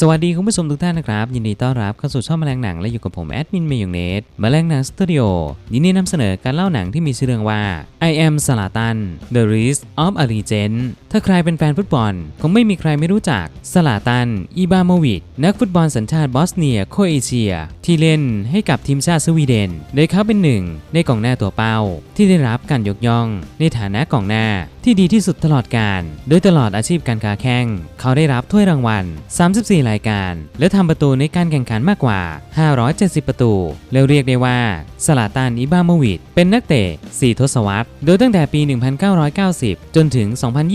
สวัสดีคุณผู้ชมทุกท่านนะครับ ยินดีต้อนรับเข้าสู่ช่องแมลงหนังและอยู่กับผมแอดมินเมยองเนตแมลงหนังสตูดิโอยินดีนำเสนอการเล่าหนังที่มีชื่อเรื่องว่า I am Zlatan The Risk of a Legend ถ้าใครเป็นแฟนฟุตบอล คงไม่มีใครไม่รู้จักสลาตันอีบาโมวิชนักฟุตบอลสัญชาติบอสเนียโครเอเชีย ที่เล่นให้กับทีมชาติสวีเดนโดยเขาเป็นหนึ่งในกองหน้าตัวเป้า ที่ได้รับการยกย่อง ในฐานะกองหน้าที่ดีที่สุดตลอดการ โดยตลอดอาชีพการค้าแข่งเขาได้รับถ้วยรางวัล 34รายการ และทำประตูในการแข่งขันมากกว่า 570 ประตู แล้วเรียกได้ว่าสลาตันอิบาโมวิดเป็นนักเตะ 4 ทศวรรษ โดยตั้งแต่ปี 1990 จนถึง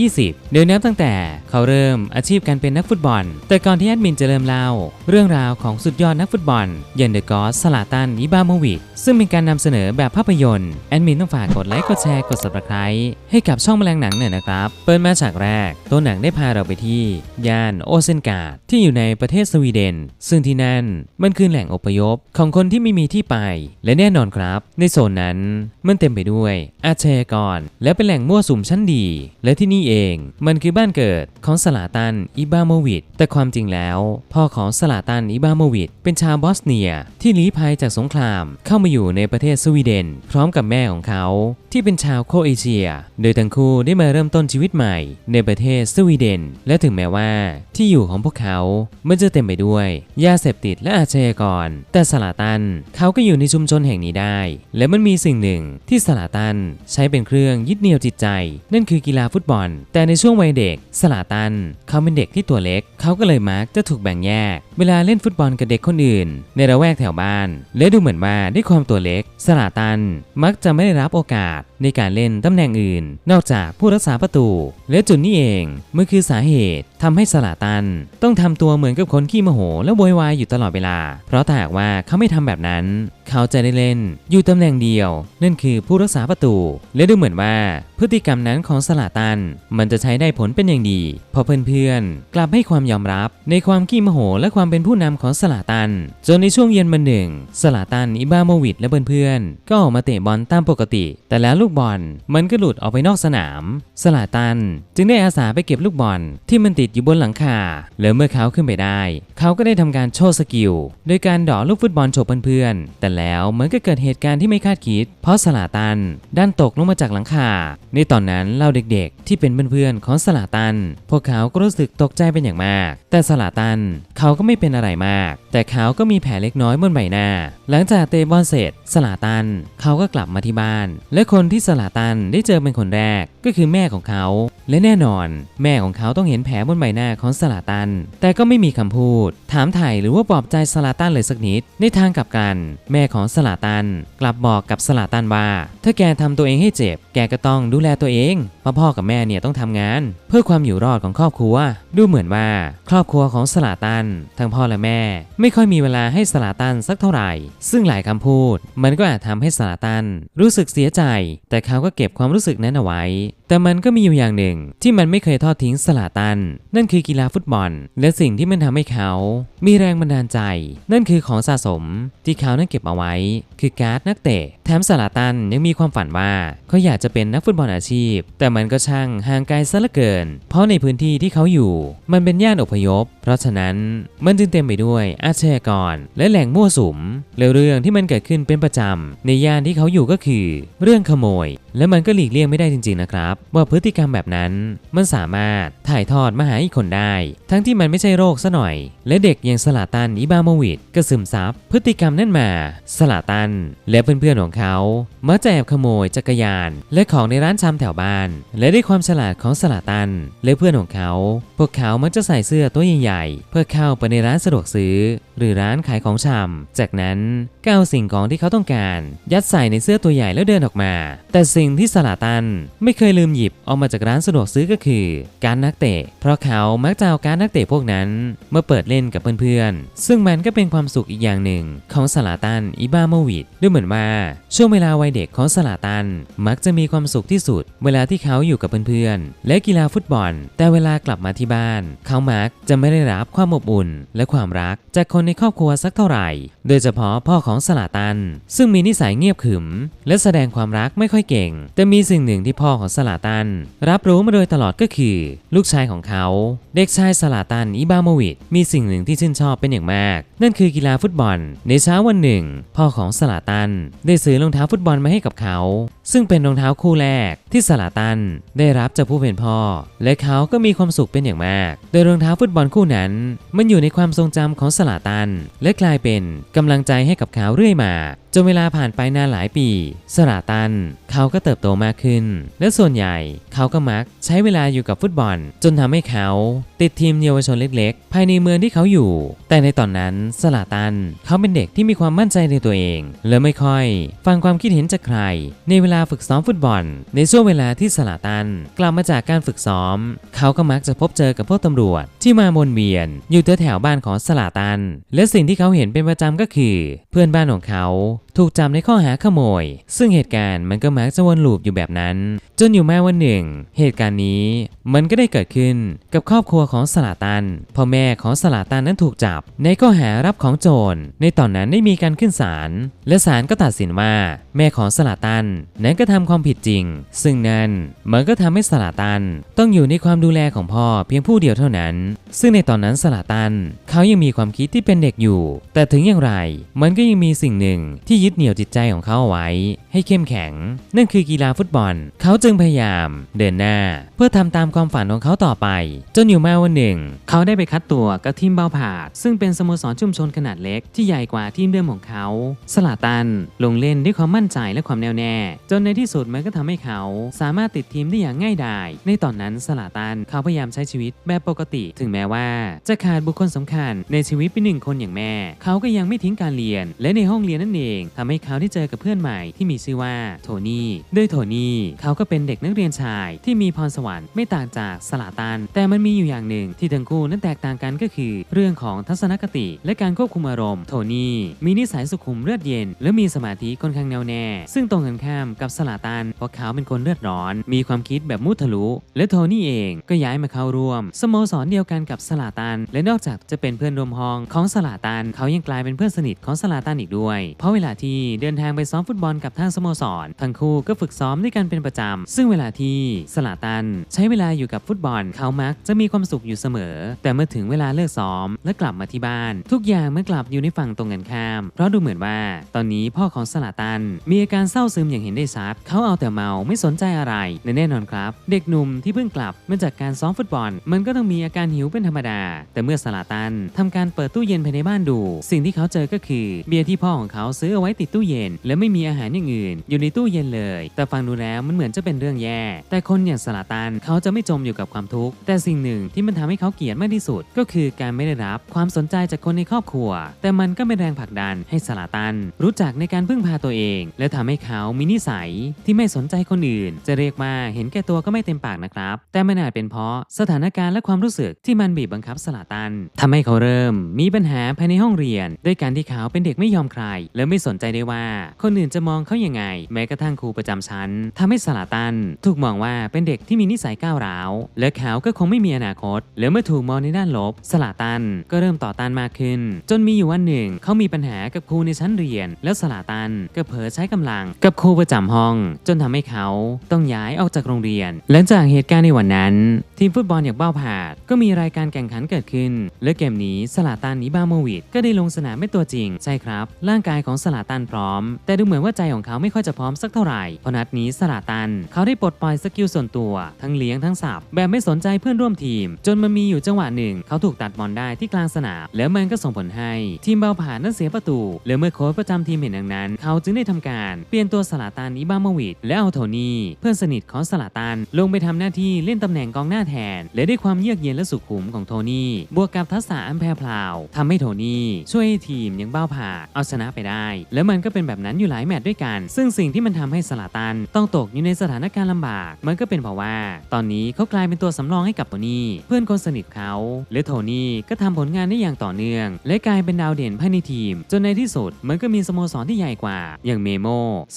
2020 โดยนับตั้งแต่เขาเริ่มอาชีพการเป็นนักฟุตบอล แต่ก่อนที่แอดมินจะเริ่มเล่า เรื่องราวของสุดยอดนักฟุตบอล เยนเดอะกอสสลาตันอิบาโมวิดซึ่งเป็นการนำเสนอแบบภาพยนตร์แอดมินต้องฝากกดไลค์กดแชร์กด subscribe ให้กับช่องแมลงหนังหน่อยนะครับ เปิดมาฉากแรก ตัวหนังได้พาเราไปที่ย่านโอเซนการ์ดที่อยู่ในประเทศสวีเดน ซึ่งที่นั่นมันคือแหล่งอพยพของคนที่ไม่มีที่ไป และแน่นอนครับ ในโซนนั้นมันเต็มไปด้วย อาชญากร และเป็นแหล่งมั่วสุมชั้นดี และที่นี่เองมันคือบ้านเกิดของสลาตันอิบาโมวิชแต่ความจริงแล้วพ่อของสลาตันอิบาโมวิชเป็นชาวบอสเนียที่ลี้ภัยจากสงครามเข้ามาอยู่ในประเทศสวีเดน พร้อมกับแม่ของเขา ที่เป็นชาวโคเอเชีย โดยทั้งคู่ได้มาเริ่มต้นชีวิตใหม่ในประเทศสวีเดน และถึงแม้ว่าที่อยู่ของพวกเขามันจะเต็มไปด้วย ยาเสพติดและอาชญากร แต่สลาตันเขาก็อยู่ในชุมชนแห่งนี้ได้ และมันมีสิ่งหนึ่งที่สลาตันใช้เป็นเครื่องยึดเหนี่ยวจิตใจ นั่นคือกีฬาฟุตบอล แต่ในช่วงวัยเด็กสลาตันเขาเป็นเด็กที่ตัวเล็ก เขาก็เลยมักจะถูกแบ่งแยก เวลาเล่นฟุตบอลกับเด็กคนอื่น ในระแวกแถวบ้าน และดูเหมือนว่าได้วยความตัวเล็กสลาตันมักจะไม่ได้รับโอกาส ในการเล่นตำแหน่งอื่น นอกจากผู้รักษาประตู และจุดนี้เองมันคือสาเหตุทำให้สลาตัน ต้องทำตัวเหมือนกับคนขี้โมโห และโวยวายอยู่ตลอดเวลา เพราะถ้าหากว่าเขาไม่ทำแบบนั้น เขาจะได้เล่นอยู่ตำแหน่งเดียว นั่นคือผู้รักษาประตู และดูเหมือนว่าพฤติกรรมนั้นของสลาตัน มันจะใช้ได้ผลเป็นอย่างดีพราะเพื่อนๆ กลับให้ความยอมรับในความขี้โมโห และความเป็นผู้นำของสลาตัน จนในช่วงเย็นวันหนึ่งสลาตัน อิบาโมวิชและเพื่อนๆ ก็ออกมาเตะบอลตามปกติ แต่แล้วลูกบอล มันก็หลุดออกไปนอกสนาม สลาตัน จึงได้อาสาไปเก็บลูกบอลที่มันติดอยู่บนหลังคา แล้วเมื่อเขาขึ้นไปได้ เขาก็ได้ทำการโชว์สกิล โดยการดอลูกฟุตบอลโชว์เพื่อนๆ แต่แล้วมันก็เกิดเหตุการณ์ที่ไม่คาดคิด เพราะสลาตันด้านตกลงมาจากหลังคา ในตอนนั้นเราเด็กๆ ที่เป็นเพื่อนๆของสลาตัน พวกเขาก็รู้สึกตกใจเป็นอย่างมาก แต่สลาตันเขาก็ไม่เป็นอะไรมาก แต่เขาก็มีแผลเล็กน้อยบนใบหน้า หลังจากเตะบอลเสร็จ สลาตันเขาก็กลับมาที่บ้าน และคนที่สลาตันได้เจอเป็นคนแรกก็คือแม่ของเขา และแน่นอน แม่ของเขาต้องเห็นแผลบนใบหน้าของสลาตัน แต่ก็ไม่มีคำพูด ถามถ่ายหรือว่าปลอบใจสลาตันเลยสักนิด ในทางกลับกัน แม่ของสลาตัน กลับบอกกับสลาตันว่า ถ้าแกทำตัวเองให้เจ็บ แกก็ต้องดูแลตัวเองเพราะพ่อกับแม่เนี่ยต้องทำงาน เพื่อความอยู่รอดของครอบครัว ดูเหมือนว่า ครอบครัวของสลาตัน ทั้งพ่อและแม่ ไม่ค่อยมีเวลาให้สลาตันสักเท่าไหร่ ซึ่งหลายคำพูด มันก็อาจทำให้สลาตัน รู้สึกเสียใจแต่เขาก็เก็บความรู้สึกนั้นเอาไว้ แต่มันก็มีอยู่อย่างหนึ่งที่มันไม่เคยทอดทิ้งสลาตัน นั่นคือกีฬาฟุตบอล และสิ่งที่มันทำให้เขา มีแรงบันดาลใจ นั่นคือของสะสมที่เขานั้นเก็บเอาไว้ คือการ์ดนักเตะ แถมสลาตันยังมีความฝันว่าเขาอยากจะเป็นนักฟุตบอลอาชีพ แต่มันก็ช่างห่างไกลซะเหลือเกิน เพราะในพื้นที่ที่เขาอยู่ มันเป็นย่านอพยพ ราะฉะนั้นมันจึงเต็มไปด้วยอาชญากร และแหล่งมั่วสุมแล้วเรื่องที่มันเกิดขึ้นเป็นประจำในย่านที่เขาอยู่ก็คือ เรื่องขโมยและมันก็หลีกเลี่ยงไม่ได้จริงๆนะครับ ว่าพฤติกรรมแบบนั้น มันสามารถถ่ายทอดมาหาอีกคนได้ ทั้งที่มันไม่ใช่โรคซะหน่อย และเด็กอย่างสลาตันอิบาโมวิชก็ซึมซับพฤติกรรมนั้นมา สลาตัน และเพื่อนๆของเขามักจะแอบขโมยจักรยาน และของในร้านชำแถวบ้าน และด้วยความฉลาดของสลาตัน และเพื่อนของเขา พวกเขามักจะใส่เสื้อตัวใหญ่ๆเพื่อเข้าไปในร้านสะดวกซื้อ หรือร้านขายของชำจากนั้นก็เอาสิ่งของที่เขาต้องการ ยัดใส่ในเสื้อตัวใหญ่แล้วเดินออกมา แต่สิ่ิ่งที่สลาตันไม่เคยลืมหยิบออกมาจากร้านสะดวกซื้อก็คือ การนักเตะ เพราะเขามักจะเอาการนักเตะพวกนั้นมาเปิดเล่นกับเพื่อนๆ ซึ่งมันก็เป็นความสุขอีกอย่างหนึ่งของสลาตันอิบราโมวิชดูเหมือนว่า ช่วงเวลาวัยเด็กของสลาตันมักจะมีความสุขที่สุด เวลาที่เขาอยู่กับเพื่อนๆ และกีฬาฟุตบอล แต่เวลากลับมาที่บ้าน เขามักจะไม่ได้รับความอบอุ่น และความรักจากคนในครอบครัวสักเท่าไหร่ โดยเฉพาะพ่อของสลาตัน ซึ่งมีนิสัยเงียบขรึม และแสดงความรักไม่ค่อยเก่งแต่มีสิ่งหนึ่งที่พ่อของสลาตัน รับรู้มาโดยตลอดก็คือ ลูกชายของเขา เด็กชายสลาตันอิบาโมวิชมีสิ่งหนึ่งที่ชื่นชอบเป็นอย่างมาก นั่นคือกีฬาฟุตบอล ในเช้าวันหนึ่ง พ่อของสลาตัน ได้ซื้อรองเท้าฟุตบอลมาให้กับเขา ซึ่งเป็นรองเท้าคู่แรกที่สลาตัน ได้รับจากผู้เป็นพ่อ และเขาก็มีความสุขเป็นอย่างมาก โดยรองเท้าฟุตบอลคู่นั้น มันอยู่ในความทรงจำของสลาตัน และกลายเป็นกำลังใจให้กับเขาเรื่อยมาจนเวลาผ่านไปนานหลายปีสลาตัน เขาก็เติบโตมากขึ้น และส่วนใหญ่เขาก็มักใช้เวลาอยู่กับฟุตบอล จนทำให้เขาติดทีมเยาวชนเล็กๆ ภายในเมืองที่เขาอยู่ แต่ในตอนนั้นสลาตัน เขาเป็นเด็กที่มีความมั่นใจในตัวเอง และไม่ค่อย ฟังความคิดเห็นจากใคร ในเวลาฝึกซ้อมฟุตบอล ในช่วงเวลาที่สลาตัน กลับมาจากการฝึกซ้อม เขาก็มักจะพบเจอกับพวกตำรวจ ที่มาวนเวียน อยู่แถวๆบ้านของสลาตัน และสิ่งที่เขาเห็นเป็นประจำก็คือ เพื่อนบ้านของเขา ถูกจับในข้อหาขโมย ซึ่งเหตุการณ์มันก็มักจะวนลูปอยู่แบบนั้น จนอยู่แม้วันหนึ่ง เหตุการณ์นี้มันก็ได้เกิดขึ้นกับครอบครัวของสลาตันพ่อแม่ของสลาตันนั้นถูกจับ ในข้อหารับของโจร ในตอนนั้นได้มีการขึ้นศาลและศาลก็ตัดสินว่า แม่ของสลาตันนั้นก็ทำความผิดจริง ซึ่งนั้นมันก็ทำให้สลาตันต้องอยู่ในความดูแลของพ่อเพียงผู้เดียวเท่านั้น ซึ่งในตอนนั้นสลาตันเขายังมีความคิดที่เป็นเด็กอยู่ แต่ถึงอย่างไร มันก็ยังมีสิ่งหนึ่งที่ยึดเหนี่ยวจิตใจของเขาเอาไว้ ให้เข้มแข็ง นั่นคือกีฬาฟุตบอล เขาจึงพยายามเดินหน้า เพื่อทำตามความฝันของเขาต่อไป จนอยู่มาวันหนึ่ง เขาได้ไปคัดตัวกับทีมเบาผาด ซึ่งเป็นสโมสรชุมชนขนาดเล็กที่ใหญ่กว่าทีมเดิมของเขา สลาตันลงเล่นด้วยความมั่นใจและความแน่วแน่ จนในที่สุดมันก็ทำให้เขาสามารถติดทีมได้อย่างง่ายดาย ในตอนนั้นสลาตันเขาพยายามใช้ชีวิตแบบปกติ ถึงแม้ว่า จะขาดบุคคลสำคัญในชีวิตเป็นหนึ่งคนอย่างแม่ เขาก็ยังไม่ทิ้งการเรียนและในห้องเรียนนั่นเองทำให้เขาได้เจอกับเพื่อนใหม่ที่มีชื่อว่าโทนี่ด้วยโทนี่เขาก็เป็นเด็กนักเรียนชายที่มีพรสวรรค์ไม่ต่างจากสลาตัน แต่มันมีอยู่อย่างหนึ่งที่ทั้งคู่นั้นแตกต่างกันก็คือ เรื่องของทัศนคติ และการควบคุมอารมณ์ โทนี่มีนิสัยสุขุมเลือดเย็น และมีสมาธิค่อนข้างแน่วแน่ ซึ่งตรงกันข้ามกับสลาตัน เพราะเขาเป็นคนเลือดร้อน มีความคิดแบบมุทะลุ และโทนี่เองก็ย้ายมาเข้าร่วม สโมสรเดียวกันกับสลาตัน และนอกจากจะเป็นเพื่อนร่วมห้องของสลาตัน เขายังกลายเป็นเพื่อนสนิทของสลาตันอีกด้วย เพราะเวลาที่เดินทางไปซ้อมฟุตบอลกับทางสโมสร ทั้งคู่ก็ฝึกซ้อมด้วยกันเป็นประจำ ซึ่งเวลาที่สลาตัน ใช้เวลาอยู่กับฟุตบอลเขามักจะมีความสุขอยู่เสมอ แต่เมื่อถึงเวลาเลิกซ้อมและกลับมาที่บ้าน ทุกอย่างเมันกลับอยู่ในฝั่งตรงกันข้าม เพราะดูเหมือนว่า ตอนนี้พ่อของสลาตัน มีอาการเศร้าซึมอย่างเห็นได้ชัดเขาเอาแต่เมาไม่สนใจอะไรและแน่นอนครับ เด็กหนุ่มที่เพิ่งกลับมาจากการซ้อมฟุตบอล มันก็ต้องมีอาการหิวเป็นธรรมดา แต่เมื่อสลาตันทำการเปิดตู้เย็นภายในบ้านดู สิ่งที่เขาเจอก็คือเบียร์ที่พ่อของเขาซื้อเอาไว้ติดตู้เย็น และไม่มีอาหารอย่างอื่น อยู่ในตู้เย็นเลย แต่ฟังดูแล้วมันเหมือนจะเป็นเรื่องแย่ แต่คนอย่างสลาตันเขาจะไม่จมอยู่กับความทุกข์ แต่สิ่งหนึ่งที่มันทำให้เขาเกลียดมากที่สุด ก็คือการไม่ได้รับความสนใจจากคนในครอบครัว แต่มันก็เป็นแรงผลักดันให้สลาตัน รู้จักในการพึ่งพาตัวเอง และทำให้เขามีนิสัยที่ไม่สนใจคนอื่น จะเรียกว่าเห็นแก่ตัวก็ไม่เต็มปากนะครับ แต่มันอาจเป็นเพราะสถานการณ์และความรู้สึกที่มันบีบบังคับสลาตันทำให้เขาเริ่ม มีปัญหาภายในห้องเรียน ด้วยการที่เขาเป็นเด็กไม่ยอมใคร และไม่สนใจได้ว่า คนอื่นจะมองเขาอย่างไง แม้กระทั่งครูประจำชั้นทำให้สลาตัน ถูกมองว่าเป็นเด็กที่มีนิสัยก้าวร้าว และเขาก็คงไม่มีอนาคต และเมื่อถูกมองในด้านลบ สลาตันก็เริ่มต่อต้านมากขึ้น จนมีอยู่วันหนึ่ง เขามีปัญหากับครูในชั้นเรียน แล้วสลาตันก็เผลอใช้กำลังกับครูประจำห้อง จนทำให้เขาต้องย้ายออกจากโรงเรียน หลังจากเหตุการณ์ในวันนั้น ทีมฟุตบอลอย่างเบ้าผาดก็มีรายการแข่งขันเกิดขึ้น และเกมนี้สลาตันอิบาโมวิชก็ได้ลงสนามเป็นตัวจริงใช่ครับ ร่างกายของสลาตันพร้อม แต่ดูเหมือนว่าใจของเขาไม่ค่อยจะพร้อมสักเท่าไหร่เพราะนัดนี้สลาตัน เขาได้ปลดปล่อยสกิลส่วนตัวทั้งเลี้ยงทั้งสับแบบไม่สนใจเพื่อนร่วมทีม จนมันมีอยู่จังหวะหนึ่ง เขาถูกตัดบอลได้ที่กลางสนามแล้วมันก็ส่งผลให้ ทีมเบาผาดนั้นเสียประตูและเมื่อโค้ชประจำทีมเห็นดังนั้น เขาจึงได้ทำการเปลี่ยนตัวสลาตันอิบราโมวิชและเอาโทนี่เพื่อนสนิทของสลาตันลงไปทำหน้าที่เล่นตำแหน่งกองหน้าแทน และด้วยความเยือกเย็นและสุขุมของโทนี่บวกกับทักษะอันแพรวพราวทำให้โทนี่ช่วยทีมยังเบ้าผาเอาชนะไปได้ และแล้วมันก็เป็นแบบนั้นอยู่หลายแมตช์ด้วยกัน ซึ่งสิ่งที่มันทำให้สลาตันต้องตกอยู่ในสถานการณ์ลำบาก มันก็เป็นเพราะว่า ตอนนี้เขากลายเป็นตัวสำรองให้กับโทนี่เพื่อนคนสนิทเขา และโทนี่ก็ทำผลงานได้อย่างต่อเนื่อง และกลายเป็นดาวเด่นภายในทีม จนในที่สุดมันก็มีสโมสรที่ใหญ่กว่า อย่างเมโม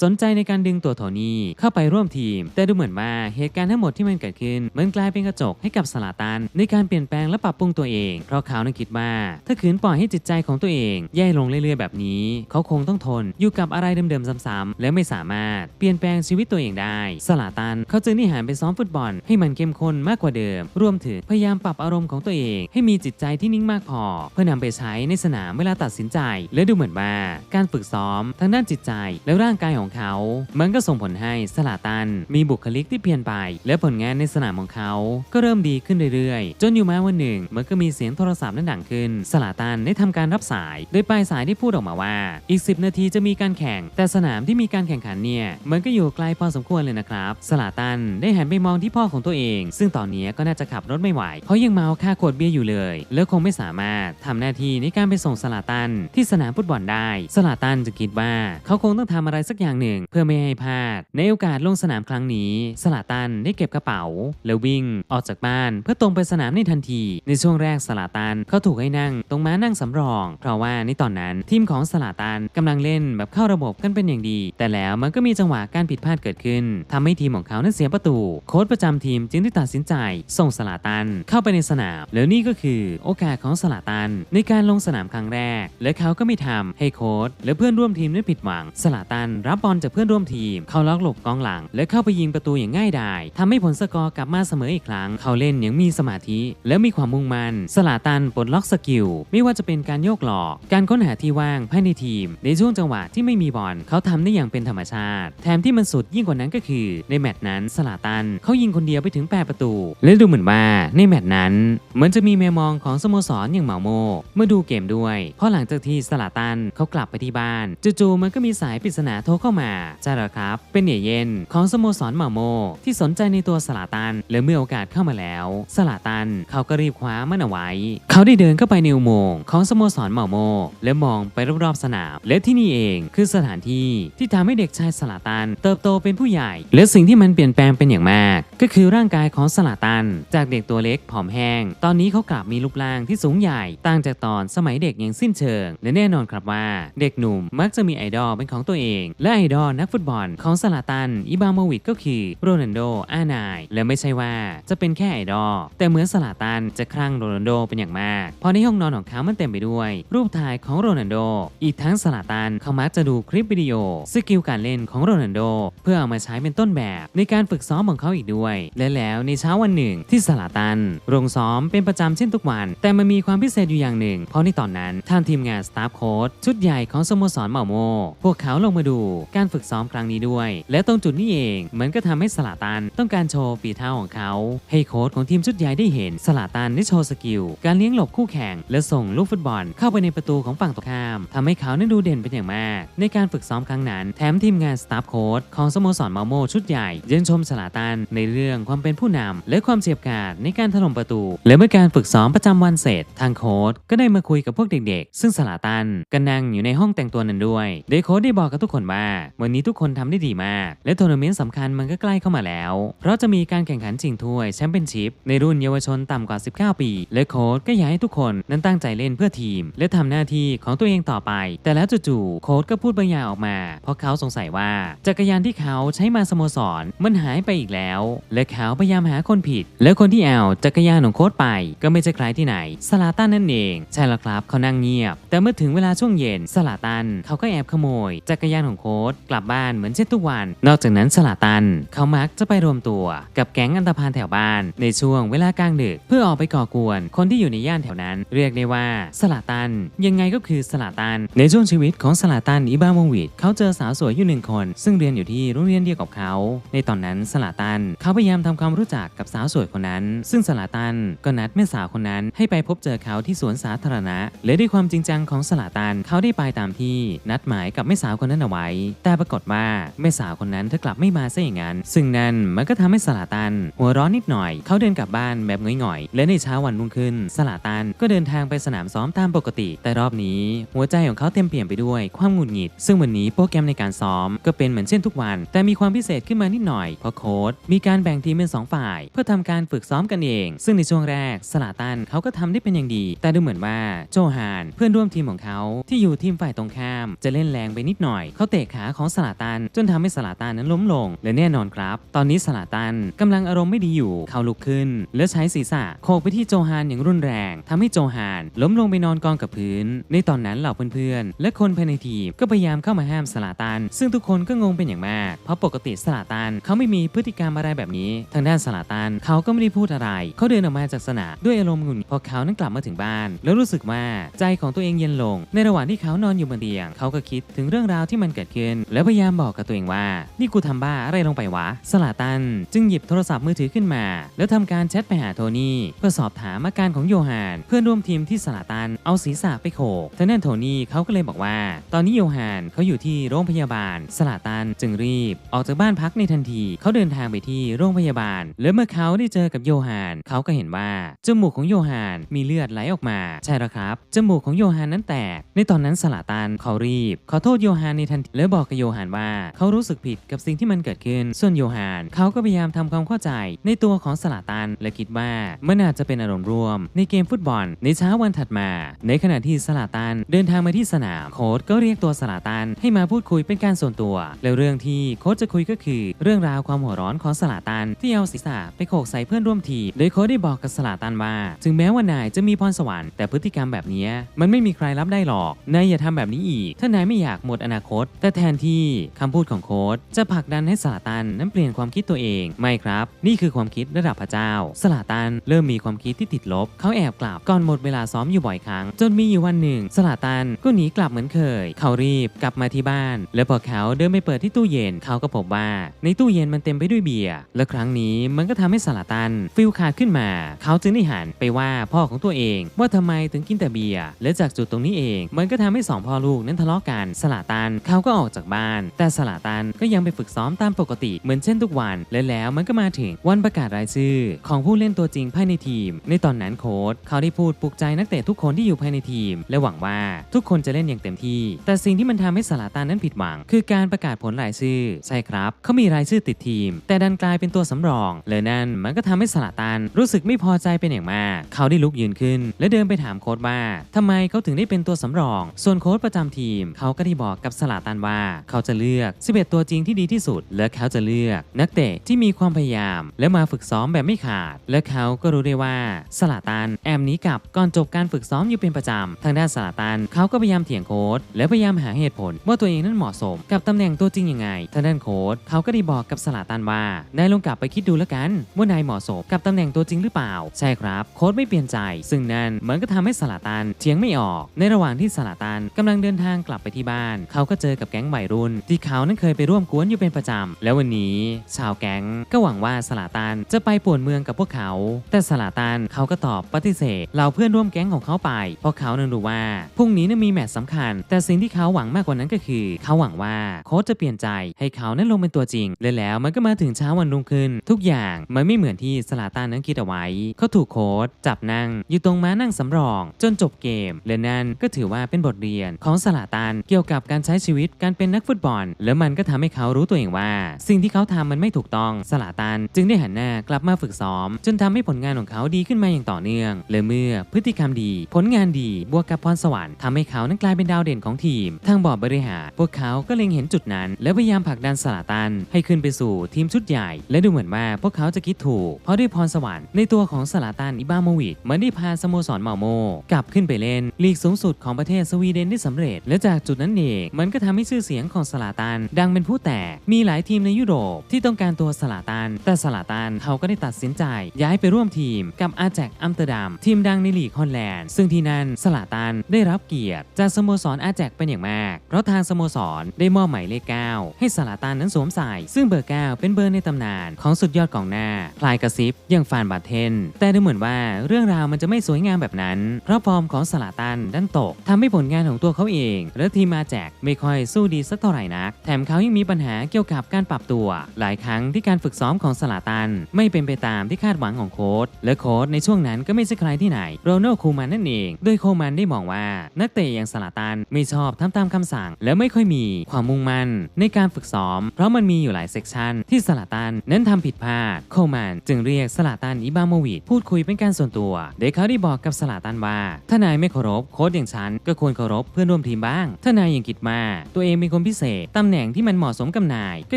สนใจในการดึงตัวโทนี่เข้าไปร่วมทีม แต่ดูเหมือนว่าเหตุการณ์ทั้งหมดที่มันเกิดขึ้น มันกลายเป็นกระจกให้กับสลาตัน ในการเปลี่ยนแปลงและปรับปรุงตัวเอง เพราะเขานั้นคิดว่า ถ้าขืนปล่อยให้จิตใจของตัวเอง แย่ลงเรื่อยๆแบบนี้ เขาคงต้องทนอยู่กับอะไรเดิมๆซ้ำๆและไม่สามารถเปลี่ยนแปลงชีวิตตัวเองได้ สลาตันเขาจึงได้หันไปซ้อมฟุตบอล ให้มันเข้มข้นมากกว่าเดิม รวมถึงพยายามปรับอารมณ์ของตัวเอง ให้มีจิตใจที่นิ่งมากพอ เพื่อนำไปใช้ในสนามเวลาตัดสินใจ และดูเหมือนว่าการฝึกซ้อมทั้งด้านจิตใจและร่างกายของเขา มันก็ส่งผลให้สลาตัน มีบุคลิกที่เปลี่ยนไป และผลงานในสนามของเขา ก็เริ่มดีขึ้นเรื่อยๆ จนอยู่มาวันหนึ่ง มันก็มีเสียงโทรศัพท์นั้นดังขึ้น สลาตันได้ทำการรับสาย โดยปลายสายได้พูดออกมาว่า อีก 10 นาทีจะมีการแข่ง แต่สนามที่มีการแข่งขันเนี่ยมันก็อยู่ไกลพอสมควรเลยนะครับสลาตันได้หันไปมองที่พ่อของตัวเอง ซึ่งตอนนี้ก็น่าจะขับรถไม่ไหวเพราะยังเมาค่าขวดเบียร์อยู่เลย แล้วคงไม่สามารถทำหน้าที่ในการไปส่งสลาตันที่สนามฟุตบอลได้ สลาตันจะคิดว่า เขาคงต้องทำอะไรสักอย่างหนึ่ง เพื่อไม่ให้พลาด ในโอกาสลงสนามครั้งนี้ สลาตันได้เก็บกระเป๋า แล้ววิ่งออกจากบ้าน เพื่อตรงไปสนามในทันที ในช่วงแรกสลาตันเขาถูกให้นั่ง ตรงม้านั่งสำรอง เพราะว่าในตอนนั้นทีมของสลาตันกำลังเล่นแบบเข้าระบบกันเป็นอย่างดี แต่แล้วมันก็มีจังหวะการผิดพลาดเกิดขึ้นทำให้ทีมของเขานั้นเสียประตู โค้ชประจำทีมจึงได้ตัดสินใจ ส่งสลาตันเข้าไปในสนาม แล้วนี่ก็คือโอกาสของสลาตัน ในการลงสนามครั้งแรก และเขาก็ไม่ทำให้โค้ชและเพื่อนร่วมทีมได้ผิดหวัง สลาตันรับบอลจากเพื่อนร่วมทีม เขาล็อกหลบกองหลัง และเข้าไปยิงประตูอย่างง่ายดายทำให้ผลสกอร์กลับมาเสมออีกครั้ง เขาเล่นอย่างมีสมาธิ และมีความมุ่งมั่นสลาตันปลดล็อกสกิลไม่ว่าจะเป็นการโยกหลอก การค้นหาที่ว่างภายในทีม ในช่วงจังหวะที่ไม่มีบอลเขาทำได้อย่างเป็นธรรมชาติ แถมที่มันสุดยิ่งกว่านั้นก็คือในแมตช์นั้นสลาตันเขายิงคนเดียวไปถึง 8 ประตู และดูเหมือนว่าในแมตช์นั้นเหมือนจะมีแมมองของสโมสรอย่างเหมาโมเมื่อดูเกมด้วย เพราะหลังจากที่สลาตันเขากลับไปที่บ้านจู่ๆมันก็มีสายปริศนาโทรเข้ามาใช่แล้วครับ เป็นเอเย่นของสโมสรเหมาโม ที่สนใจในตัวสลาตันและเมื่อโอกาสเข้ามาแล้วสลาตันเขาก็รีบคว้ามันเอาไว้ เขาได้เดินเข้าไปในอุโมงค์ของสโมสรเหมาโม และมองไปรอบๆสนาม และที่นี่เอง คือสถานที่ที่ทำให้เด็กชายสลาตัน เติบโตเป็นผู้ใหญ่ และสิ่งที่มันเปลี่ยนแปลงเป็นอย่างมาก ก็คือร่างกายของสลาตัน จากเด็กตัวเล็กผอมแห้ง ตอนนี้เขากลับมีรูปร่างที่สูงใหญ่ ต่างจากตอนสมัยเด็กอย่างสิ้นเชิง และแน่นอนครับว่า เด็กหนุ่มมักจะมีไอดอลเป็นของตัวเอง และไอดอลนักฟุตบอลของสลาตัน อิบราโมวิชก็คือโรนัลโด อานน์และไม่ใช่ว่าจะเป็นแค่ไอดอล แต่เหมือนสลาตันจะคลั่งโรนัลโดเป็นอย่างมากพราะในห้องนอนของเขามันเต็มไปด้วย รูปถ่ายของโรนัลโด อีกทั้งสลาตันเขามักจะดูคลิปวิดีโอสกิลการเล่นของโรนัลโด เพื่อเอามาใช้เป็นต้นแบบ ในการฝึกซ้อมของเขาอีกด้วย และแล้วในเช้าวันหนึ่งที่สลาตันลงซ้อมเป็นประจำเช่นทุกวัน แต่มันมีความพิเศษอยู่อย่างหนึ่ง เพราะในตอนนั้นทางทีมงานสตาฟโค้ชชุดใหญ่ของสโมสรเมาโม พวกเขาลงมาดูการฝึกซ้อมครั้งนี้ด้วย และตรงจุดนี้เองมันก็ทำให้สลาตันต้องการโชว์ฝีเท้าของเขา ให้โค้ชของทีมชุดใหญ่ได้เห็นสลาตันได้โชว์สกิลการเลี้ยงหลบคู่แข่ง และส่งลูกฟุตบอลเข้าไปในประตูของฝั่งตรงข้ามทำให้เขานั้นดูเด่นเป็นอย่างมาก ในการฝึกซ้อมครั้งนั้น แถมทีมงานสตาฟโค้ชของสโมสรมาโมชุดใหญ่ยังชมสลาตันในเรื่องความเป็นผู้นำและความเฉียบขาดในการถล่มประตู และเมื่อการฝึกซ้อมประจำวันเสร็จ ทางโค้ชก็ได้มาคุยกับพวกเด็กๆ ซึ่งสลาตันก็นั่งอยู่ในห้องแต่งตัวนั้นด้วยโดยโค้ชได้บอกกับทุกคนว่า วันนี้ทุกคนทำได้ดีมาก และทัวร์นาเมนต์สำคัญมันก็ใกล้เข้ามาแล้ว เพราะจะมีการแข่งขันชิงถ้วยแชมเปี้ยนชิพในรุ่นเยาวชนต่ำกว่า 19 ปี และโค้ชก็อยากให้ทุกคนนั้นตั้งใจเล่นเพื่อทีม และทำหน้าที่ของตัวเองต่อไป แต่แล้วจู่โค้ชก็พูดบางอย่างออกมา เพราะเขาสงสัยว่าจักรยานที่เขาใช้มาสโมสรมันหายไปอีกแล้ว และเขาพยายามหาคนผิด และคนที่เอาจักรยานของโค้ชไป ก็ไม่ใช่ใครที่ไหนสลาตันนั่นเอง ใช่แล้วครับเขานั่งเงียบ แต่เมื่อถึงเวลาช่วงเย็นสลาตันเขาก็แอบขโมย จักรยานของโค้ชกลับบ้านเหมือนเช่นทุกวัน นอกจากนั้นสลาตันเขามักจะไปรวมตัว กับแก๊งอันธพาลแถวบ้าน ในช่วงเวลากลางดึกเพื่อออกไปก่อกวน คนที่อยู่ในย่านแถวนั้น เรียกได้ว่าสลาตันยังไงก็คือสลาตันในช่วงชีวิตของสลาตัน อิบราโมวิชเขาเจอสาวสวยอยู่หนึ่งคน ซึ่งเรียนอยู่ที่โรงเรียนเดียวกับเขา ในตอนนั้นสลาตันเขาพยายามทำความรู้จักกับสาวสวยคนนั้น ซึ่งสลาตันก็นัดแม่สาวคนนั้นให้ไปพบเจอเขาที่สวนสาธารณะ และด้วยความจริงจังของสลาตันเขาได้ไปตามที่นัดหมายกับแม่สาวคนนั้นเอาไว้ แต่ปรากฏว่าแม่สาวคนนั้นเธอกลับไม่มาซะอย่างนั้น ซึ่งนั่นมันก็ทำให้สลาตัน หัวร้อนนิดหน่อย เขาเดินกลับบ้านแบบง่อยๆ และในเช้าวันรุ่งขึ้น สลาตันก็เดินทางไปสนามซ้อมตามปกติ แต่รอบนี้ หัวใจของเขาเต็มเปี่ยมไปด้วยความหงุดหงิด ซึ่งวันนี้โปรแกรมในการซ้อมก็เป็นเหมือนเช่นทุกวัน แต่มีความพิเศษขึ้นมานิดหน่อย เพราะโค้ชมีการแบ่งทีมเป็นสองฝ่าย เพื่อทำการฝึกซ้อมกันเอง ซึ่งในช่วงแรกสลาตันเขาก็ทำได้เป็นอย่างดี แต่ดูเหมือนว่าโจฮานเพื่อนร่วมทีมของเขาที่อยู่ทีมฝ่ายตรงข้าม จะเล่นแรงไปนิดหน่อยเขาเตะขาของสลาตัน จนทำให้สลาตันนั้นล้มลงและแน่นอนครับ ตอนนี้สลาตันกำลังอารมณ์ไม่ดีอยู่เขาลุกขึ้น แล้วใช้ศีรษะโขกไปที่โจฮานอย่างรุนแรงทำให้โจฮานล้มลงไปนอนกองกับพื้น ในตอนนั้นเหล่าเพื่อนๆและคนภายในทีก็พยายามเข้ามาห้ามสลาตัน ซึ่งทุกคนก็งงเป็นอย่างมาก เพราะปกติสลาตันเขาไม่มีพฤติกรรมอะไรแบบนี้ ทางด้านสลาตันเขาก็ไม่ได้พูดอะไร เขาเดินออกมาจากสนามด้วยอารมณ์หงุดหงิดพอเขานั้นกลับมาถึงบ้าน แล้วรู้สึกว่าใจของตัวเองเย็นลง ในระหว่างที่เขานอนอยู่บนเตียง เขาก็คิดถึงเรื่องราวที่มันเกิดขึ้น แล้วพยายามบอกกับตัวเองว่า นี่กูทำบ้าอะไรลงไปวะ สลาตัน จึงหยิบโทรศัพท์มือถือขึ้นมา แล้วทำการแชทไปหาโทนี่เพื่อสอบถามอาการของโยฮาน เพื่อนร่วมทีมที่สลาตันเอาศีรษะไปโขกทางด้านโทนี่เขาก็เลยบอกว่าตอนนี้โยฮานเขาอยู่ที่โรงพยาบาล สลาตันจึงรีบ ออกจากบ้านพักในทันที เขาเดินทางไปที่โรงพยาบาล และเมื่อเขาได้เจอกับโยฮานเขาก็เห็นว่าจมูกของโยฮานมีเลือดไหลออกมาใช่แล้วครับจมูกของโยฮานนั้นแตก ในตอนนั้นสลาตันเขารีบ ขอโทษโยฮานในทันทีและบอกกับโยฮานว่า เขารู้สึกผิดกับสิ่งที่มันเกิดขึ้น ส่วนโยฮานเขาก็พยายามทำความเข้าใจ ในตัวของสลาตันและคิดว่ามันอาจจะเป็นอารมณ์ร่วม ในเกมฟุตบอล ในเช้าวันถัดมา ในขณะที่สลาตันเดินทางมาที่สนามโค้ชก็เรียกตัวสลาตันให้มาพูดคุยเป็นการส่วนตัว แล้วเรื่องที่โค้ชจะคุยก็คือ เรื่องราวความหัวร้อนของสลาตันที่เอาศีรษะไปโขกใส่เพื่อนร่วมทีมโดยโค้ชได้บอกกับสลาตันว่าถึงแม้ว่านายจะมีพรสวรรค์แต่พฤติกรรมแบบนี้มันไม่มีใครรับได้หรอกนายอย่าทำแบบนี้อีก ถ้านายไม่อยากหมดอนาคต แต่แทนที่คำพูดของโค้ชจะผลักดันให้สลาตันนั้นเปลี่ยนความคิดตัวเอง ไม่ครับ นี่คือความคิดระดับพระเจ้า สลาตันเริ่มมีความคิดที่ติดลบ เขาแอบกลับก่อนหมดเวลาซ้อมอยู่บ่อยครั้ง จนมีอยู่วันหนึ่ง สลาตันก็หนีกลับเหมือนเคยเขารีบกลับมาที่บ้าน แล้วพอเขาเดินไปเปิดที่ตู้เย็นเขาก็พบว่า ในตู้เย็นมันเต็มไปด้วยเบียร์และครั้งนี้มันก็ทำให้สลาตัน ฟิลขาดขึ้นมา เขาจึงได้หันไปว่าพ่อของตัวเอง ว่าทำไมถึงกินแต่เบียร์และจากจุดตรงนี้เอง มันก็ทำให้สองพ่อลูกนั้นทะเลาะกันสลาตันเขาก็ออกจากบ้าน แต่สลาตันก็ยังไปฝึกซ้อมตามปกติเหมือนเช่นทุกวัน และแล้วมันก็มาถึงวันประกาศรายชื่อ ของผู้เล่นตัวจริงภายในทีม ในตอนนั้นโค้ชเขาได้พูดปลุกใจนักเตะทุกคนที่อยู่ภายในทีม และหวังว่าทุกคนจะเล่นอย่างเต็มที่แต่สิ่งที่มันทำให้สลาตันนั้นผิดหวัง คือการประกาศผลรายชื่อ ใช่ครับ เขามีรายชื่อติดทีม แต่ดันกลายเป็นตัวสำรองและนั่นมันก็ทำให้สลาตันรู้สึกไม่พอใจเป็นอย่างมาก เขาได้ลุกยืนขึ้น และเดินไปถามโค้ชว่าทำไมเขาถึงได้เป็นตัวสำรอง ส่วนโค้ชประจำทีม เขาก็ได้บอกกับสลาตันว่า เขาจะเลือก 11 ตัวจริงที่ดีที่สุด และเขาจะเลือก นักเตะที่มีความพยายาม และมาฝึกซ้อมแบบไม่ขาด และเขาก็รู้ได้ว่าสลาตันแอมหนี้กลับก่อนจบการฝึกซ้อมอยู่เป็นประจำทางด้านสลาตันเขาก็พยายามเถียงโค้ชและพยายามหาเหตุผลว่าตัวเองนั้นเหมาะสม กับตำแหน่งตัวจริงยังไงทางด้านโค้ชเขาก็ได้บอกกับสลาตันว่านายลองกลับไปคิดดูแล้วกันว่านายเหมาะสมกับตำแหน่งตัวจริงหรือเปล่า ใช่ครับโค้ชไม่เปลี่ยนใจ ซึ่งนั่นเหมือนก็ทำให้สลาตันเถียงไม่ออก ในระหว่างที่สลาตันกำลังเดินทางกลับไปที่บ้าน เขาก็เจอกับแก๊งวัยรุ่น ที่เขานั้นเคยไปร่วมกวนอยู่เป็นประจำแล้ววันนี้ชาวแก๊งก็หวังว่าสลาตันจะไปป่วนเมืองกับพวกเขา แต่สลาตันเขาก็ตอบปฏิเสธเหล่าเพื่อนร่วมแก๊งของเขาไป เพราะเขานั้นรู้ว่าพรุ่งนี้นั้นมีแมตช์สำคัญแต่สิ่ิ่งที่เขาหวังมากกว่านั้นก็คือ เขาหวังว่าโค้ชจะเปลี่ยนใจให้เขานั้นลงเป็นตัวจริงและแล้วมันก็มาถึงเช้าวันรุ่งขึ้น ทุกอย่างมันไม่เหมือนที่สลาตันนั้นคิดเอาไว้ เขาถูกโค้ชจับนั่ง อยู่ตรงม้านั่งสำรอง จนจบเกม และนั่นก็ถือว่าเป็นบทเรียนของสลาตันเกี่ยวกับการใช้ชีวิตการเป็นนักฟุตบอล แล้วมันก็ทำให้เขารู้ตัวเองว่า สิ่งที่เขาทำมันไม่ถูกต้องสลาตันจึงได้หันหน้ากลับมาฝึกซ้อม จนทำให้ผลงานของเขาดีขึ้นมาอย่างต่อเนื่องและเมื่อพฤติกรรมดี ผลงานดีบวกกับพรสวรรค์ทำให้เขานั้นกลายเป็นดาวเด่นของทีม ทางบอร์ดบริหารพวกเขาก็เล็งเห็นจุดนั้น และพยายามผลักดันสลาตัน ให้ขึ้นไปสู่ทีมชุดใหญ่ และดูเหมือนว่าพวกเขาจะคิดถูก เพราะด้วยพรสวรรค์ในตัวของสลาตันอิบราโมวิชมันได้พาสโมสรเมาโม กลับขึ้นไปเล่นลีกสูงสุดของประเทศสวีเดนได้สำเร็จ และจากจุดนั้นเองมันก็ทำให้ชื่อเสียงของสลาตัน ดังเป็นผู้แตกมีหลายทีมในยุโรปที่ต้องการตัวสลาตัน แต่สลาตันเขาก็ได้ตัดสินใจย้ายไปร่วมทีมกับอาแจกอัมสเตอร์ดัมทีมดังในลีกฮอลแลนด์ซึ่งที่นั่นสลาตันได้รับเกียรติจากสโมสรอาแจกเป็นอย่างมาก เพราะทางสโมสรได้มอบหมายเลข 9 ให้สลาตันนั้นสวมใส่ ซึ่งเบอร์ 9 เป็นเบอร์ในตำนานของสุดยอดกองหน้า พลายกระซิบอย่างฟานบาเทน แต่ดูเหมือนว่าเรื่องราวมันจะไม่สวยงามแบบนั้น เพราะฟอร์มของสลาตันดันตกทำให้ผลงานของตัวเขาเอง และทีมมาแจกไม่ค่อยสู้ดีสักเท่าไหร่นัก แถมเขายังมีปัญหาเกี่ยวกับการปรับตัว หลายครั้งที่การฝึกซ้อมของสลาตัน ไม่เป็นไปตามที่คาดหวังของโค้ชและโค้ชในช่วงนั้นก็ไม่ใช่ใครที่ไหนโรนัลคูมันนั่นเอง โดยโคมันได้มองว่านักเตะอย่างสลาตันไม่ชอบทำตามคำสั่ง และไม่ค่อยมีความมุ่งมั่นในการฝึกซ้อม เพราะมันมีอยู่หลายเซกชันที่สลาตันนั้นทำผิดพลาดโคมันจึงเรียกสลาตันอิบาโมวิชพูดคุยเป็นการส่วนตัวโดยเขาได้บอกกับสลาตันว่า ถ้านายไม่เคารพโค้ชอย่างฉันก็ควรเคารพเพื่อนร่วมทีมบ้าง ถ้านายยังคิดว่าตัวเองเป็นคนพิเศษตำแหน่งที่มันเหมาะสมกับนายก็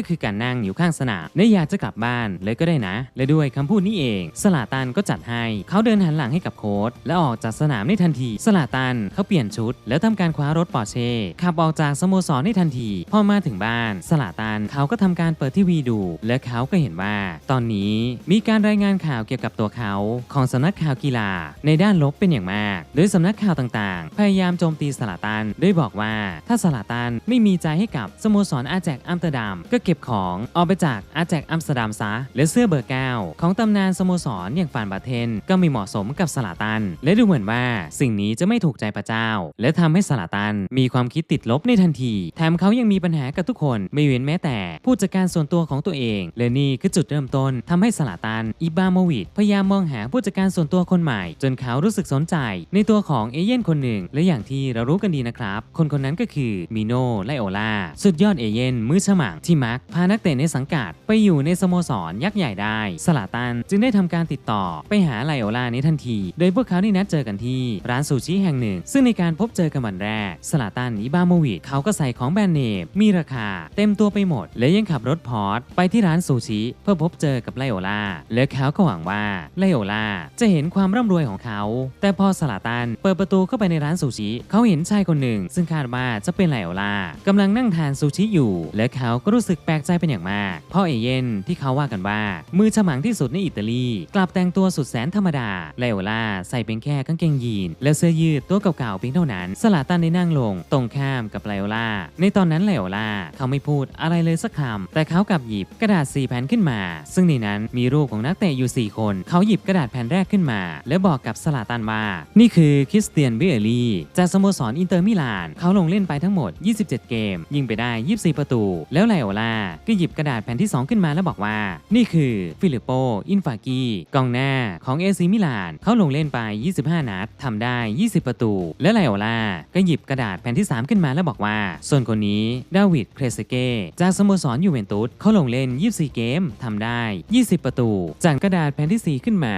คือการนั่งอยู่ข้างสนามและอยากจะกลับบ้านเลยก็ได้นะ และด้วยคำพูดนี้เอง สลาตันก็จัดให้เขาเดินหันหลังให้กับโค้ชและออกจากสนามในทันที สลาตันเขาเปลี่ยนชุด แล้วทำการคว้ารถปอร์เช่ขับออกจากสโมสรในทันที พอมาถึงบ้าน สลาตันเขาก็ทำการเปิดทีวีดู และเขาก็เห็นว่า ตอนนี้มีการรายงานข่าวเกี่ยวกับตัวเขาของสำนักข่าวกีฬาในด้านลบเป็นอย่างมาก โดยสำนักข่าวต่างๆ พยายามโจมตีสลาตันด้วยบอกว่าถ้าสลาตันไม่มีใจให้กับสโมสรอาแจกอัมสเตอร์ดัมก็เก็บของออกไปจากอาแจกอัมสเตอร์ดัมซะและเสื้อเบอร์เก้าของตำนานสโมสรอย่างฟานบาเทน ก็ไม่เหมาะสมกับสลาตัน และดูเหมือนว่าสิ่งนี้จะไม่ถูกใจพระเจ้า และทำให้สลาตันมีความคิดติดลบในทันที แถมเขายังมีปัญหากับทุกคน ไม่เว้นแม้แต่ ผู้จัดการส่วนตัวของตัวเอง และนี่คือจุดเริ่มต้นทำให้สลาตันอิบราโมวิชพยายามมองหาผู้จัดการส่วนตัวคนใหม่ จนเขารู้สึกสนใจ ในตัวของเอเย่นคนหนึ่ง และอย่างที่เรารู้กันดีนะครับ คนคนนั้นก็คือมิโนไลโอลาสุดยอดเอเย่นมือฉมังที่มักพานักเตะในสังกัด ไปอยู่ในสโมสรยักษ์ใหญ่ได้ สลาตันจึงได้ทำการติดต่อไปหาไลโอลาในทันที โดยพวกเขาได้นัดเจอกันที่ร้านซูชิแห่งหนึ่ง ซึ่งในการพบเจอกันวันแรกสลาาตันอิบราโมวิชเขาก็ใส่ของแบรนด์เนมมีราคา เต็มตัวไปหมด และยังขับรถพอร์ตไปที่ร้านซูชิ เพื่อพบเจอกับไลโอลาและเขาก็หวังว่าไลโอลาจะเห็นความร่ำรวยของเขา แต่พอสลาตันเปิดประตูเข้าไปในร้านซูชิเขาเห็นชายคนหนึ่ง ซึ่งคาดว่าจะเป็นไลโอลากำลังนั่งทานซูชิอยู่ และเขาก็รู้สึกแปลกใจเป็นอย่างมาก เพราะเอเย่นที่เขาว่ากันว่า มือฉมังที่สุดในอิตาลี กลับแต่งตัวสุดแสนธรรมดาไลโอลาใส่เป็นแค่กางเกงยีน และเสื้อยืดตัวเก่าๆเพียงเท่านั้น สลาตันได้นั่งลงตรงข้ามกับไลโอลาในตอนนั้นไลโอลาเขาไม่พูดอะไรเลยสักคำแต่เขากลับหยิบกระดาษสีแผ่นขึ้นมา ซึ่งในนั้นมีรูปของนักเตะอยู่ 4 คน เขาหยิบกระดาษแผ่นแรกขึ้นมา และบอกกับสลาตันว่า นี่คือคริสเตียนเบเอลีจากสโมสรอินเตอร์มิลาน เขาลงเล่นไปทั้งหมด 27 เกม ยิงไปได้ 24 ประตู แล้วไลโอลาก็หยิบกระดาษแผ่นที่ 2 ขึ้นมาแล้วบอกว่า นี่คือฟิลิปโป อินฟากีกองหน้าของเอซีมิลาน เขาลงเล่นไป 25 นัดทำได้ 20 ประตู และไลโอลาก็หยิบกระดาษผ่นที่ 3 ขึ้นมาแล้วบอกว่า ส่วนคนนี้ดาวิด เครเซเกจากสโมสรยูเวนตุสเขาลงเล่น 24 เกมทำได้ 20 ประตู จากกระดาษแผ่นที่ 4 ขึ้นมา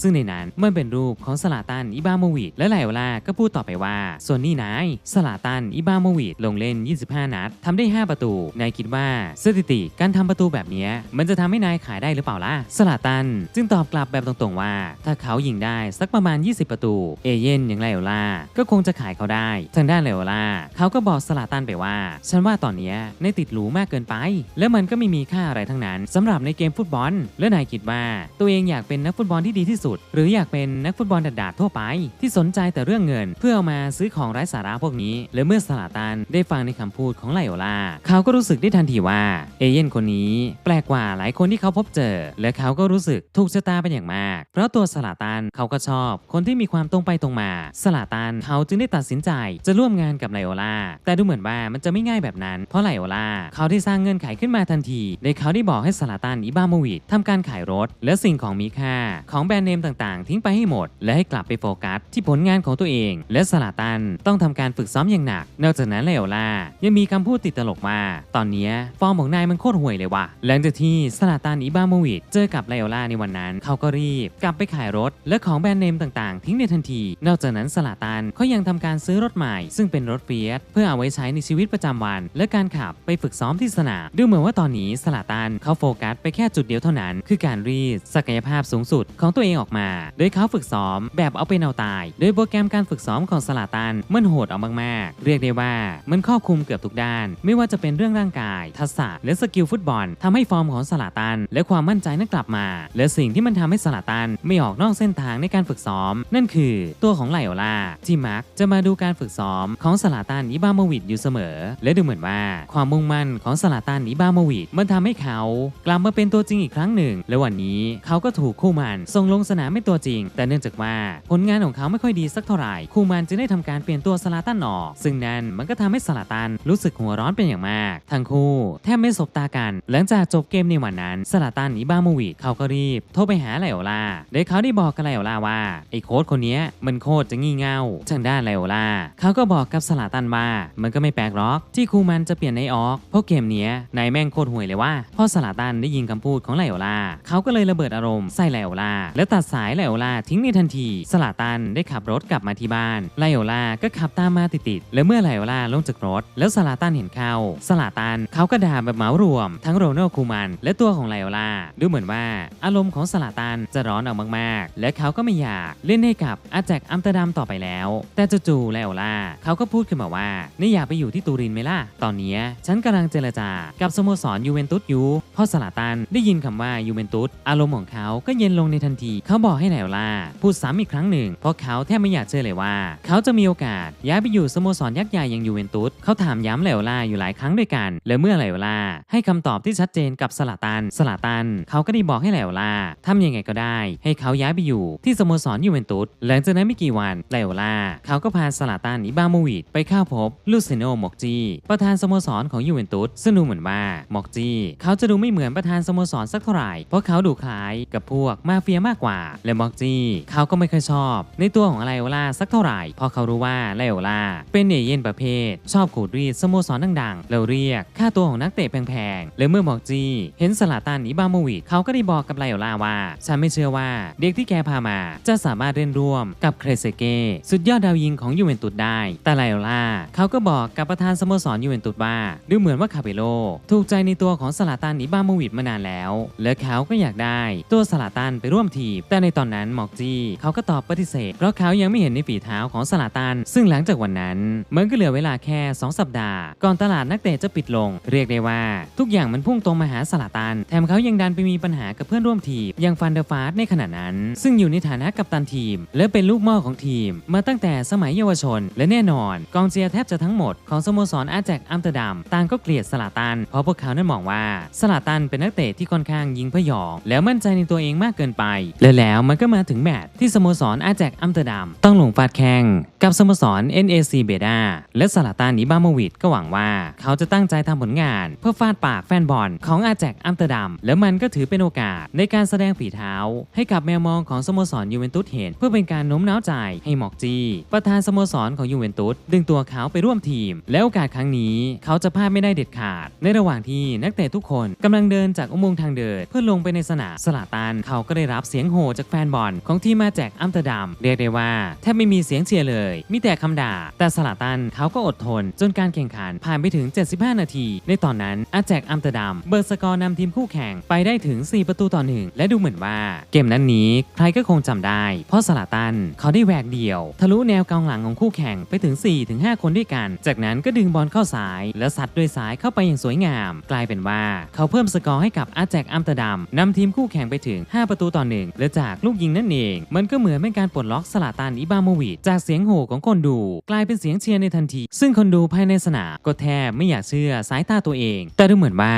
ซึ่งในนั้นมันเป็นรูปของสลาตัน อิบราโมวิชและไลโอลาก็พูดต่อไปว่า ส่วนนี้นายสลาตัน อิบราโมวิชลงเล่น 25 นัดทำได้ 5 ประตู นายคิดว่าสถิติการทำประตูแบบนี้มันจะทำให้นายขายได้หรือเปล่าล่ะสลาตัน จึงตอบกลับแบบตรงๆว่า ถ้าเขายิงได้สักประมาณ 20 ประตู เอเย่นอย่างไลโอลาก็คงจะขายเขาได้ ทางด้านไลโอลาเขาก็บอกสลาตันไปว่า ฉันว่าตอนนี้ในติดหรูมากเกินไป และมันก็ไม่มีค่าอะไรทั้งนั้นสำหรับในเกมฟุตบอล และนายคิดว่า ตัวเองอยากเป็นนักฟุตบอลที่ดีที่สุด หรืออยากเป็นนักฟุตบอลดาดๆทั่วไป ที่สนใจแต่เรื่องเงิน เพื่อเอามาซื้อของไร้สาระพวกนี้ และเมื่อสลาตันได้ฟังในคำพูดของไลโอลาเขาก็รู้สึกได้ทันทีว่าเอเย่นคนนี้แปลกกว่าหลายคนที่เขาพบเจอ และเขาก็รู้สึกถูกชะตาเป็นอย่างมาก เพราะตัวสลาตันเขาก็ชอบ คนที่มีความตรงไปตรงมา สลาตันเขาจึงได้ตัดสินใจจะร่วมงานกับไลโอลาแต่ดูเหมือนว่ามันจะไม่ง่ายแบบนั้น เพราะไลโอลาเขาได้สร้างเงื่อนไขขึ้นมาทันทีโดยเขาได้บอกให้สลาตันอิบราโมวิชทำการขายรถ และสิ่งของมีค่าของแบรนด์เนมต่างๆ ทิ้งไปให้หมด และให้กลับไปโฟกัสที่ผลงานของตัวเอง และสลาตันต้องทำการฝึกซ้อมอย่างหนัก นอกจากนั้นไลโอลายังมีคำพูดติดตลกว่า ตอนนี้ฟอร์มของนายมันโคตรห่วยเลยว่ะหลังจากที่สลาตันอิบราโมวิชเจอกับไลโอลาในวันนั้น เขาก็รีบ กลับไปขายรถ และของแบรนด์เนมต่างๆ ทิ้งในทันที นอกจากนั้นสลาตันเขายังทำการซื้อรถใหม่ ซึ่งเป็นรถเฟียสเพื่อเอาไว้ใช้ในชีวิตประจำวัน และการขับไปฝึกซ้อมที่สนามดูเหมือนว่าตอนนี้สลาตันเขาโฟกัสไปแค่จุดเดียวเท่านั้น คือการรีดศักยภาพสูงสุดของตัวเองออกมา โดยเขาฝึกซ้อมแบบเอาเป็นเอาตาย โดยโปรแกรมการฝึกซ้อมของสลาตันมันโหดเอามากๆ เรียกได้ว่ามันครอบคลุมเกือบทุกด้าน ไม่ว่าจะเป็นเรื่องร่างกาย ทักษะและสกิลฟุตบอลทำให้ฟอร์มของสลาตัน และความมั่นใจนั้นกลับมา และสิ่งที่มันทำให้สลาตันไม่ออกนอกเส้นทางในการฝึกซ้อม นั่นคือตัวของไลโอลาที่มักจะมาดูการฝึกซ้อมของของสลาตันอิบราโมวิชอยู่เสมอ และดูเหมือนว่า ความมุ่งมั่นของสลาตันอิบราโมวิชมันทำให้เขากลับมาเป็นตัวจริงอีกครั้งหนึ่ง และวันนี้เขาก็ถูกคู่มันส่งลงสนามเป็นตัวจริง แต่เนื่องจากว่าผลงานของเขาไม่ค่อยดีสักเท่าไหร่คู่มันจึงได้ทำการเปลี่ยนตัวสลาตันออก ซึ่งนั่นมันก็ทำให้สลาตันรู้สึกหัวร้อนเป็นอย่างมาก ทั้งคู่แทบไม่สบตากัน หลังจากจบเกมในวันนั้นสลาตันอิบราโมวิชเขาก็รีบ โทรไปหาไลโอลาโดยเขาได้บอกกับไลโอลาว่าไอ้โค้ชคนนี้มันโคตรจะงี่เง่าทางด้านไลโอลาเขาก็บอกกับสลาตันว่ามันก็ไม่แปลกหรอก ที่คูมันจะเปลี่ยนในออก เพราะเกมเนี้ยนายแม่งโคตรห่วยเลยว่าพ่อสลาตันได้ยินคำพูดของไลโอลาเขาก็เลยระเบิดอารมณ์ใส่ไลโอลาและตัดสายไลโอลาทิ้งในทันที สลาตันได้ขับรถกลับมาที่บ้านไลโอลาก็ขับตามมาติดๆและเมื่อไลโอลาลงจากรถ แล้วสลาตันเห็นเข้าสลาตันเขาก็ด่าแบบเหมารวม ทั้งโรนัลคูมัน และตัวของไลโอลาดูเหมือนว่า อารมณ์ของสลาตันจะร้อนออกมากๆ และเขาก็ไม่อยากเล่นให้กับอาแจกอัมสเตอร์ดัมต่อไปแล้ว แต่จู่ๆไลโอลาเขาก็พูดขึ้นมาว่านี่อยากไปอยู่ที่ตูรินไหมล่ะ ตอนนี้ฉันกำลังเจรจากับสโมสรยูเวนตุสอยู่พอสลาตันได้ยินคำว่ายูเวนตุสอารมณ์ของเขาก็เย็นลงในทันที เขาบอกให้ไลโอล่าพูดซ้ำอีกครั้งหนึ่ง เพราะเขาแทบไม่อยากเชื่อเลยว่า เขาจะมีโอกาสย้ายไปอยู่สโมสรยักษ์ใหญ่อย่างยูเวนตุสเขาถามย้ำไลโอล่าอยู่หลายครั้งด้วยกัน และเมื่อไลโอล่าให้คำตอบที่ชัดเจนกับสลาตันสลาตัน เขาก็ได้บอกให้ไลโอล่าทำยังไงก็ได้ ให้เขาย้ายไปอยู่ที่สโมสรยูเวนตุสหลังจากนั้นไม่กี่วันไลโอล่าเขาก็พาสลาตันอิบาโมวิชไปเข้าพบลูซิโนมอกจีประธานสโมสรของยูเวนตุสซึ่งดูเหมือนว่ามอกจีเขาจะดูไม่เหมือนประธานสโมสรสักเท่าไหร่ เพราะเขาดูคล้ายกับพวกมาเฟียมากกว่า และมอกจีเขาก็ไม่ค่อยชอบ ในตัวของไลโอลาสักเท่าไหร่ เพราะเขารู้ว่าไลโอลาเป็นเอเย่นประเภท ชอบขูดรีดสโมสรดังๆแล้วเรียกค่าตัวของนักเตะแพงๆและเมื่อมอกจีเห็นสลาตันอิบราโมวิชเขาก็ได้บอกกับไลโอลาว่า ฉันไม่เชื่อว่าเด็กที่แกพามาจะสามารถเล่นร่วมกับเครเซเกสุดยอดดาวยิงของยูเวนตุสได้แต่ไลโอล่าเขาก็บอกกับประธานสโมสรยูเวนตุสว่า ดูเหมือนว่าคาเปโลถูกใจในตัวของสลาตันอิบราโมวิชมานานแล้ว และเขาก็อยากได้ตัวสลาตันไปร่วมทีม แต่ในตอนนั้นมอกจีเขาก็ตอบปฏิเสธ เพราะเขายังไม่เห็นในฝีเท้าของสลาตัน ซึ่งหลังจากวันนั้นมันก็เหลือเวลาแค่ 2 สัปดาห์ ก่อนตลาดนักเตะจะปิดลง เรียกได้ว่า ทุกอย่างมันพุ่งตรงมาหาสลาตัน แถมเขายังดันไปมีปัญหากับเพื่อนร่วมทีมอย่างฟันเดอร์ฟาสในขณะนั้น ซึ่งอยู่ในฐานะกัปตันทีม และเป็นลูกม่อของทีม มาตั้งแต่สมัยเยาวชนและแน่นอนกองเชียร์แทบจะทั้งหมดของสโมสรอาแจกอัมสเตอร์ดัมต่างก็เกลียดสลาตัน เพราะพวกเขานั้นมองว่าสลาตันเป็นนักเตะที่ค่อนข้างยิงพยอง แล้วมั่นใจในตัวเองมากเกินไป และแล้วมันก็มาถึงแมตช์ที่สโมสรอาแจกอัมสเตอร์ดัมต้องลงฟาดแข่งกับสโมสร NAC เบดาและสลาตันอิบราโมวิชก็หวังว่า เขาจะตั้งใจทำผลงาน เพื่อฟาดปากแฟนบอลของอาแจกอัมสเตอร์ดัมและมันก็ถือเป็นโอกาสในการแสดงฝีเท้า ให้กับแมวมองของสโมสรยูเวนตุสเห็น เพื่อเป็นการโน้มน้าวใจให้หมอกจีประธานสโมสรของยูเวนตุสดึงตัวเขาไปร่วมทีม และโอกาสครั้งนี้เขาจะพลาดไม่ได้เด็ดขาด ในระหว่างที่นักเตะทุกคนกำลังเดินจากอุโมงค์ทางเดินเพื่อลงไปในสนามสลาตันเขาก็ได้รับเสียงโห่จากแฟนบอลของทีมมาแจกอัมเตอร์ดัมเรียกได้ว่าแทบไม่มีเสียงเชียร์เลย มีแต่คำด่า แต่สลาตันเขาก็อดทน จนการแข่งขันผ่านไปถึง 75 นาที ในตอนนั้นอาแจกอัมเตอร์ดัมเบิร์สกอร์นำทีมคู่แข่งไปได้ถึง 4 ประตูต่อหนึ่งและดูเหมือนว่าเกมนั้นนี้ใครก็คงจำได้ เพราะสลาตันเขาได้แหวกเดี่ยว ทะลุแนวกองหลังของคู่แข่งไปถึง 4 4-5 คนด้วยกัน จากนั้นก็ดึงบอลเข้าซ้าย และซัดด้วยซ้ายเข้าไปอย่างสวยงาม กลายเป็นว่า เขาเพิ่มสกอร์ให้กับอาแจกอัมตอร์ดัมนำทีมคู่แข่งไปถึง 5 ประตูต่อหนึ่งและจากลูกยิงนั่นเอง มันก็เหมือนเป็นการปลดล็อกสลาตันอิบาโมวิชจากเสียงโห่ของคนดู กลายเป็นเสียงเชียร์ในทันที ซึ่งคนดูภายในสนามก็แทบไม่อยากเชื่อสายตาตัวเอง แต่ดูเหมือนว่า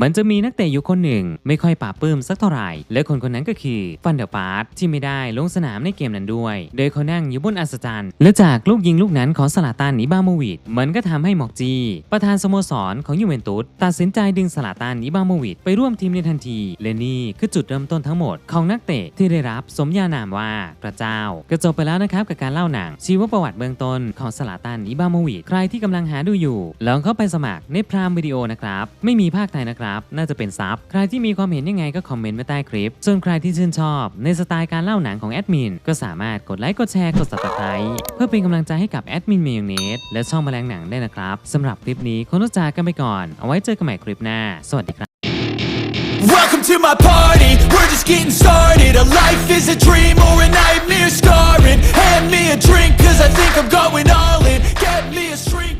มันจะมีนักเตะอยู่คนหนึ่ง ไม่ค่อยปราปลื้มสักเท่าไหร่ และคนคนนั้นก็คือฟันเดอร์ปาร์ตที่ไม่ได้ลงสนามในเกมนั้นด้วย โดยเขานั่งอยู่บนอัศจรรย์และจากลูกยิงลูกนั้นของสลาตันอิบาโมวิชมันก็ทำให้หมอกจี ประธานสโมสรของยูเวนตุสตัดสินใจดึงสลาตันอิบาโมวิชไปร่วมทีมในทันที และนี่คือจุดเริ่มต้นทั้งหมดของนักเตะที่ได้รับสมญานามว่าพระเจ้าก็จบไปแล้วนะครับกับการเล่าหนังชีวประวัติเบื้องต้นของสลาตันอิบาโมวิชใครที่กำลังหาดูอยู่ ลองเข้าไปสมัครในพรามวิดีโอนะครับไม่มีภาคไทยนะครับ น่าจะเป็นซับใครที่มีความเห็นยังไงก็คอมเมนต์ไว้ใต้คลิป ส่วนใครที่ชื่นชอบ ในสไตล์การเล่าหนังของแอดมินก็สามารถกดไลค์กดแชร์กด subscribe เพื่อเป็นกำลังใจให้กับแอดมินมายองเนสและช่องแมลงหนังได้นะครับสำหรับคลิปนี้คงต้องจากกันไปก่อน เอาไว้เจอกันใหม่คลิปหน้า สวัสดีครับ Welcome to my party, we're just getting started A life is a dream or a nightmare scarring Hand me a drink cause I think I'm going all in Get me a shrink